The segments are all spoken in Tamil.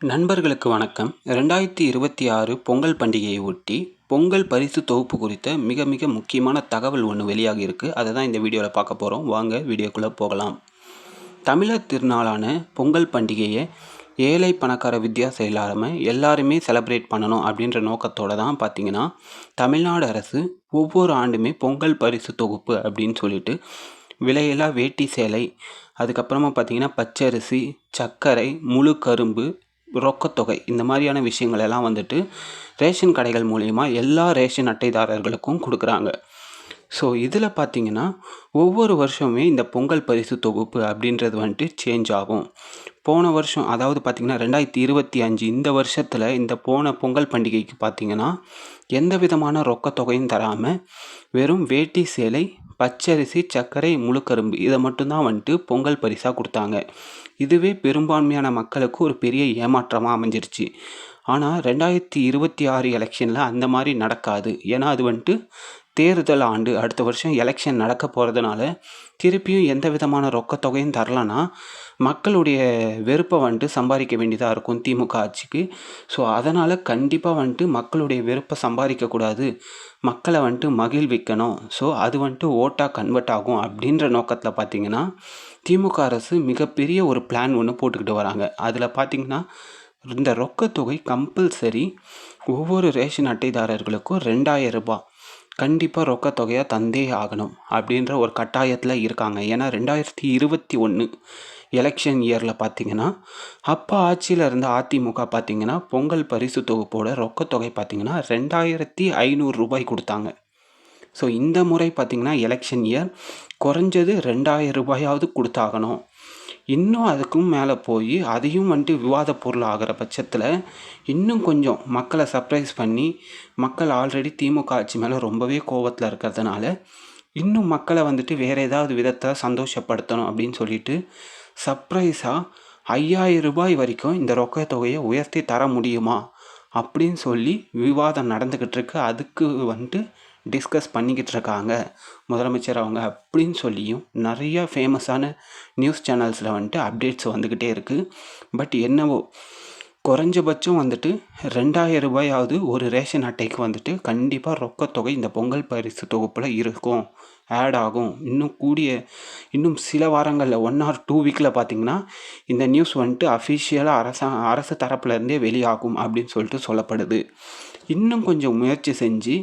நண்பர்களுக்கு வணக்கம். ரெண்டாயிரத்தி இருபத்தி ஆறு பொங்கல் பண்டிகையை ஒட்டி பொங்கல் பரிசு தொகுப்பு குறித்த மிக மிக முக்கியமான தகவல் ஒன்று வெளியாகி இருக்குது அதை தான் இந்த வீடியோவில் பார்க்க போகிறோம் வாங்க வீடியோக்குள்ளே போகலாம். தமிழர் திருநாளான பொங்கல் பண்டிகையை ஏழை பணக்கார வித்தியாசம் இல்லாமல் எல்லாருமே செலப்ரேட் பண்ணணும் அப்படின்ற நோக்கத்தோடு தான் பார்த்திங்கன்னா தமிழ்நாடு அரசு ஒவ்வொரு ஆண்டுமே பொங்கல் பரிசு தொகுப்பு அப்படின்னு சொல்லிட்டு விலையில்லா வேட்டி சேலை அதுக்கப்புறமா பார்த்திங்கன்னா பச்சரிசி சர்க்கரை முழு கரும்பு ரொக்கத்தொகை இந்த மாதிரியான விஷயங்கள் எல்லாம் வந்துட்டு ரேஷன் கடைகள் மூலயமா எல்லா ரேஷன் அட்டைதாரர்களுக்கும் கொடுக்குறாங்க. ஸோ இதில் பார்த்தீங்கன்னா ஒவ்வொரு வருஷமே இந்த பொங்கல் பரிசு தொகுப்பு அப்படின்றது வந்துட்டு சேஞ்ச் ஆகும். போன வருஷம் அதாவது பார்த்திங்கன்னா ரெண்டாயிரத்தி இருபத்தி அஞ்சு இந்த வருஷத்தில் இந்த போன பொங்கல் பண்டிகைக்கு பார்த்திங்கன்னா எந்த விதமான ரொக்கத்தொகையும் தராமல் வெறும் வேட்டி சேலை பச்சரிசி சர்க்கரை முழுக்கரும்பு. இதை மட்டும்தான் வந்துட்டு பொங்கல் பரிசாக கொடுத்தாங்க. இதுவே பெரும்பான்மையான மக்களுக்கு ஒரு பெரிய ஏமாற்றமாக அமைஞ்சிருச்சு. ஆனால் ரெண்டாயிரத்தி இருபத்தி ஆறு எலெக்ஷனில் அந்த மாதிரி நடக்காது. ஏன்னா அது வந்துட்டு தேர்தல் ஆண்டு அடுத்த வருஷம் எலெக்ஷன் நடக்க போகிறதுனால திருப்பியும் எந்த விதமான ரொக்கத்தொகையும் தரலன்னா மக்களுடைய வெறுப்பை வந்துட்டு சம்பாதிக்க வேண்டியதாக இருக்கும் திமுக ஆட்சிக்கு. ஸோ அதனால் கண்டிப்பாக வந்துட்டு மக்களுடைய வெறுப்பை சம்பாதிக்கக்கூடாது மக்களை வந்துட்டு மகிழ்விக்கணும். ஸோ அது வந்துட்டு ஓட்டாக கன்வெர்ட் ஆகும் அப்படின்ற நோக்கத்தில் பார்த்திங்கன்னா திமுக அரசு மிகப்பெரிய ஒரு பிளான் ஒன்று போட்டுக்கிட்டு வராங்க. அதில் பார்த்திங்கன்னா இந்த ரொக்கத்தொகை கம்பல்சரி ஒவ்வொரு ரேஷன் அட்டைதாரர்களுக்கும் ரெண்டாயிரம் ரூபாய். கண்டிப்பாக ரொக்க தொகையாக தந்தே ஆகணும் அப்படின்ற ஒரு கட்டாயத்தில் இருக்காங்க. ஏன்னா ரெண்டாயிரத்தி இருபத்தி ஒன்று எலெக்ஷன் இயரில் பார்த்தீங்கன்னா அப்போ ஆட்சியில் இருந்த அதிமுக பார்த்தீங்கன்னா பொங்கல் பரிசு தொகுப்போட ரொக்கத்தொகை பார்த்தீங்கன்னா ரெண்டாயிரத்தி ஐநூறு ரூபாய் கொடுத்தாங்க. ஸோ இந்த முறை பார்த்திங்கன்னா எலெக்ஷன் இயர் குறைஞ்சது ரெண்டாயிரம் ரூபாயாவது கொடுத்தாகணும். இன்னும் அதுக்கும் மேலே போய் அதையும் வந்துட்டு விவாத பொருள் ஆகிற பட்சத்தில் இன்னும் கொஞ்சம் மக்களை சர்ப்ரைஸ் பண்ணி மக்கள் ஆல்ரெடி திமுக ஆட்சி மேலே ரொம்பவே கோபத்தில் இருக்கிறதுனால இன்னும் மக்களை வந்துட்டு வேறு ஏதாவது விதத்தில் சந்தோஷப்படுத்தணும் அப்படின்னு சொல்லிட்டு சர்ப்ரைஸாக ஐயாயிரம் ரூபாய் வரைக்கும் இந்த ரொக்க தொகையை உயர்த்தி தர முடியுமா அப்படின்னு சொல்லி விவாதம் நடந்துக்கிட்டு இருக்கு. அதுக்கு வந்துட்டு டிஸ்கஸ் பண்ணிக்கிட்டு இருக்காங்க முதலமைச்சர் அவங்க அப்படின்னு சொல்லியும் நிறையா ஃபேமஸான நியூஸ் சேனல்ஸில் வந்துட்டு அப்டேட்ஸ் வந்துக்கிட்டே இருக்குது பட் என்னவோ குறைஞ்சபட்சம் வந்துட்டு ரெண்டாயிரம் ரூபாயாவது ஒரு ரேஷன் அட்டைக்கு வந்துட்டு கண்டிப்பாக ரொக்கத்தொகை இந்த பொங்கல் பரிசு தொகுப்பில் இருக்கும். ஆட் ஆகும். இன்னும் கூடிய இன்னும் சில வாரங்களில் ஒன் ஆர் டூ வீக்கில் பார்த்திங்கன்னா இந்த நியூஸ் வந்துட்டு அஃபிஷியலாக அரசா அரசு தரப்புலேருந்தே வெளியாகும் அப்படின்னு சொல்லிட்டு சொல்லப்படுது. இன்னும் கொஞ்சம் முயற்சி செஞ்சு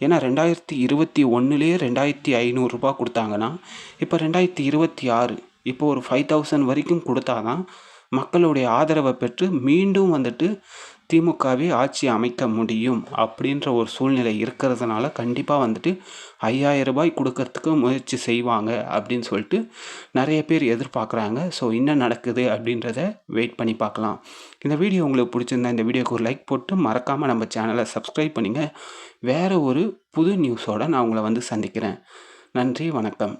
ஏன்னா ரெண்டாயிரத்தி இருபத்தி ஒன்றுலேயே ரெண்டாயிரத்தி ஐநூறுரூபா கொடுத்தாங்கன்னா இப்போ ரெண்டாயிரத்தி இருபத்தி ஆறு இப்போ ஒரு ஃபைவ் தௌசண்ட் வரைக்கும் கொடுத்தா தான் மக்களுடைய ஆதரவை பெற்று மீண்டும் வந்துட்டு திமுகவே ஆட்சி அமைக்க முடியும் அப்படின்ற ஒரு சூழ்நிலை இருக்கிறதுனால கண்டிப்பாக வந்துட்டு ஐயாயிரம் ரூபாய் கொடுக்கறதுக்கு முயற்சி செய்வாங்க அப்படின்னு சொல்லிட்டு நிறைய பேர் எதிர்பார்க்குறாங்க. ஸோ என்ன நடக்குது அப்படின்றத வெயிட் பண்ணி பார்க்கலாம். இந்த வீடியோ உங்களுக்கு பிடிச்சிருந்தா இந்த வீடியோக்கு ஒரு லைக் போட்டு மறக்காமல் நம்ம சேனலை சப்ஸ்கிரைப் பண்ணுங்கள் வேறு ஒரு புது நியூஸோடு நான் உங்களை வந்து சந்திக்கிறேன். நன்றி வணக்கம்.